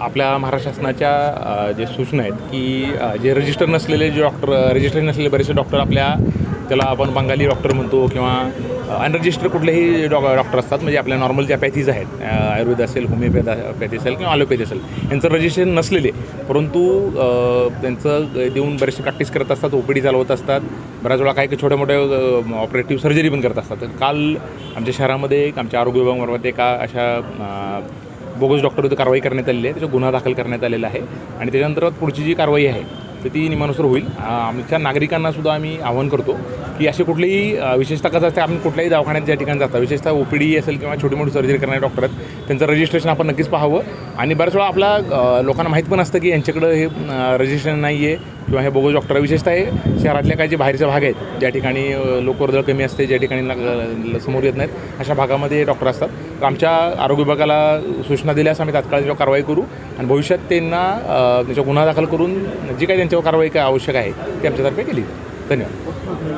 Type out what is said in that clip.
आपल्या महाराष्ट्र शासनाच्या जे सूचना आहेत की जे रजिस्टर नसलेले जे डॉक्टर रजिस्टर नसलेले बरेचसे डॉक्टर आपल्या त्याला आपण बंगाली डॉक्टर म्हणतो किंवा अनरजिस्टर कुठलेही डॉ डॉक्टर असतात. म्हणजे आपल्या नॉर्मल ज्या पॅथीज आहेत आयुर्वेद असेल होमिओपॅथी पॅथी असेल किंवा ॲलोपॅथी असेल यांचं रजिस्ट्रेशन नसलेले. परंतु त्यांचं देऊन बरेचसे प्रॅक्टिस करत असतात ओ पी डी चालवत असतात. बऱ्याच वेळा काही काही छोट्या मोठ्या ऑपरेटिव्ह सर्जरी पण करत असतात. तर काल आमच्या शहरामध्ये एक आमच्या आरोग्य विभागामार्फत एका अशा बोगस डॉक्टरविरुद्ध कारवाई करण्यात आलेली आहे. त्याचा गुन्हा दाखल करण्यात आलेला आहे. आणि त्याच्यानंतर पुढची जी कारवाई आहे तर ती नियमानुसार होईल. आमच्या नागरिकांना सुद्धा आम्ही आवाहन करतो की असे कुठलेही विशेषतः कसं असते आपण कुठल्याही दवाखान्यात ज्या ठिकाणी जातात विशेषतः ओ पी डी असेल किंवा छोटी मोठी सर्जरी करणारे डॉक्टर आहेत त्यांचं रजिस्ट्रेशन आपण नक्कीच पाहावं. आणि बऱ्याच वेळा आपला लोकांना माहीत पण असतं की यांच्याकडं हे रजिस्ट्रेशन नाही आहे किंवा हे बघू डॉक्टर विशेषतः हे शहरातल्या काही जे बाहेरचे भाग आहेत ज्या ठिकाणी लोकवर्दळ कमी असते ज्या ठिकाणी ल- समोर येत नाहीत अशा भागामध्ये डॉक्टर असतात. तर आमच्या आरोग्य विभागाला सूचना दिल्यास आम्ही तात्काळ त्याच्यावर कारवाई करू आणि भविष्यात त्यांना त्याच्या त्याच्यावर गुन्हा दाखल करून जी काही त्यांच्यावर कारवाई काय आवश्यक आहे ती आमच्यातर्फे केली धन्यवाद.